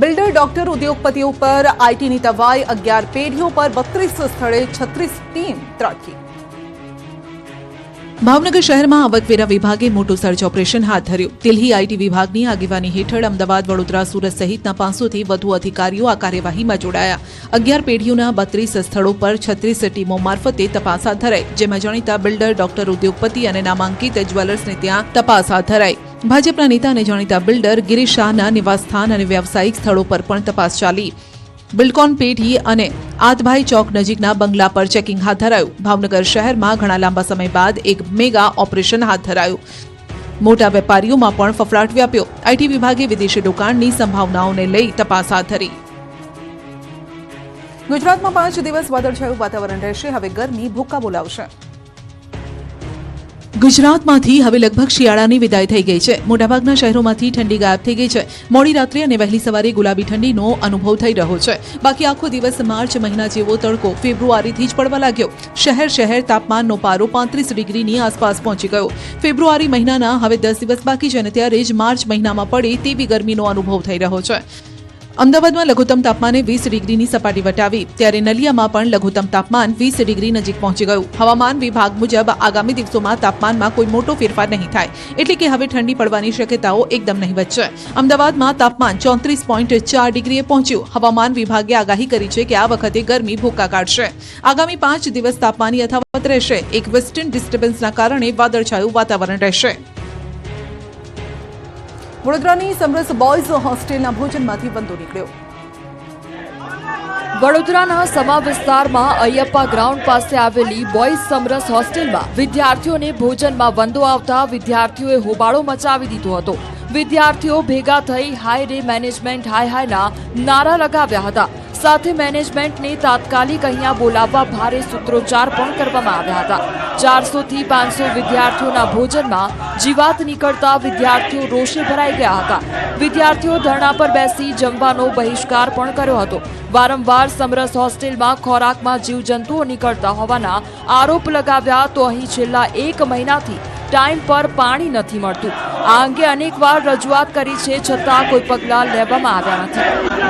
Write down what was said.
Builder doctor ઉદ્યોગપતિઓ પર આઈટીની તવાઈ અગિયાર પેઢીઓ પર બત્રીસ સ્થળે છત્રીસ ટીમ ત્રાટકી. ભાવનગર શહેરમાં આવકવેરા વિભાગે મોટું સર્ચ ઓપરેશન હાથ ધર્યું. દિલ્હી આઈટી વિભાગની આગેવાની હેઠળ અમદાવાદ, વડોદરા, સુરત સહિતના પાંચસોથી વધુ અધિકારીઓ આ કાર્યવાહીમાં જોડાયા. અગિયાર પેઢીઓના બત્રીસ સ્થળો પર છત્રીસ ટીમો મારફતે તપાસ હાથ ધરાઈ, જેમાં જાણીતા બિલ્ડર, ડોક્ટર, ઉદ્યોગપતિ અને નામાંકિત જ્વેલર્સને ત્યાં તપાસ હાથ ધરાઈ. ભાજપના નેતા અને જાણીતા બિલ્ડર ગિરીશ શાહના નિવાસસ્થાન અને વ્યવસાયિક સ્થળો પર પણ તપાસ ચાલી. બિલ્કોન પેઢી અને આતભાઈ ચોક નજીકના બંગલા પર ચેકિંગ હાથ ધરાયું. ભાવનગર શહેરમાં ઘણા લાંબા સમય બાદ એક મેગા ઓપરેશન હાથ ધરાયું. મોટા વેપારીઓમાં પણ ફફડાટ વ્યાપ્યો. આઈટી વિભાગે વિદેશી રોકાણની સંભાવનાઓને લઈ તપાસ હાથ ધરી. ગુજરાતમાં પાંચ દિવસ વાદળછાયું વાતાવરણ રહેશે. હવે ગરમી ભૂક્કા બોલાવશે. ગુજરાતમાંથી હવે લગભગ શિયાળાની વિદાય થઈ ગઈ છે. મોટાભાગના શહેરોમાંથી ઠંડી ગાયબ થઈ ગઈ છે. મોડી રાત્રે અને વહેલી સવારે ગુલાબી ઠંડીનો અનુભવ થઈ રહ્યો છે. બાકી આખો દિવસ માર્ચ મહિના જેવો તડકો ફેબ્રુઆરીથી જ પડવા લાગ્યો. શહેર શહેર તાપમાનનો પારો પાંત્રીસ ડિગ્રીની આસપાસ પહોંચી ગયો. ફેબ્રુઆરી મહિનાના હવે દસ દિવસ બાકી છે અને ત્યારે જ માર્ચ મહિનામાં પડે તેવી ગરમીનો અનુભવ થઈ રહ્યો છે. અમદાવાદમાં લઘુત્તમ તાપમાને વીસ ડિગ્રીની સપાટી વટાવી, ત્યારે નલિયામાં પણ લઘુત્તમ તાપમાન વીસ ડિગ્રી નજીક પહોંચી ગયું. હવામાન વિભાગ મુજબ આગામી દિવસોમાં તાપમાનમાં કોઈ મોટો ફેરફાર નહીં થાય, એટલે કે હવે ઠંડી પડવાની શક્યતાઓ એકદમ નહીવત છે. અમદાવાદમાં તાપમાન ચોત્રીસ પોઈન્ટ ચાર ડિગ્રીએ પહોંચ્યું. હવામાન વિભાગે આગાહી કરી છે કે આ વખતે ગરમી ભૂકા કાઢશે. આગામી પાંચ દિવસ તાપમાન યથાવત રહેશે. એક વેસ્ટર્ન ડિસ્ટર્બન્સના કારણે વાદળછાયું વાતાવરણ રહેશે. વડોદરાની સમરસ બોયઝ હોસ્ટેલના ભોજનમાંથી બંધો નીકળ્યો. વડોદરાના સમા વિસ્તારમાં અયપ્પા ગ્રાઉન્ડ પાસે આવેલી બોયઝ સમરસ હોસ્ટેલમાં વિદ્યાર્થીઓને ભોજનમાં વંદો આવતા વિદ્યાર્થીઓએ હોબાળો મચાવી દીધો હતો. વિદ્યાર્થીઓ ભેગા થઈ હાય રે મેનેજમેન્ટ હાય હાયના નારા લગાવ્યા હતા. સાથે મેનેજમેન્ટને તાત્કાલિક અહીંયા બોલાવવા ભારે સૂત્રોચ્ચાર પણ કરવામાં આવ્યા હતા. ચારસો થી પાંચસો વિદ્યાર્થીઓના ભોજનમાં જીવાત નીકળતા વિદ્યાર્થીઓ રોષે ભરાઈ ગયા હતા. વિદ્યાર્થીઓ ધરણા પર બેસી જમવાનો બહિષ્કાર પણ કર્યો હતો. વારંવાર સમરસ હોસ્ટેલમાં ખોરાકમાં જીવજંતુઓ નીકળતા હોવાના આરોપ લગાવ્યા તો અહીં છેલ્લા એક મહિનાથી ટાઈમ પર પાણી નથી મળતું. આ અંગે અનેકવાર રજૂઆત કરી છે છતાં કોઈ પગલાં લેવામાં આવ્યા નથી.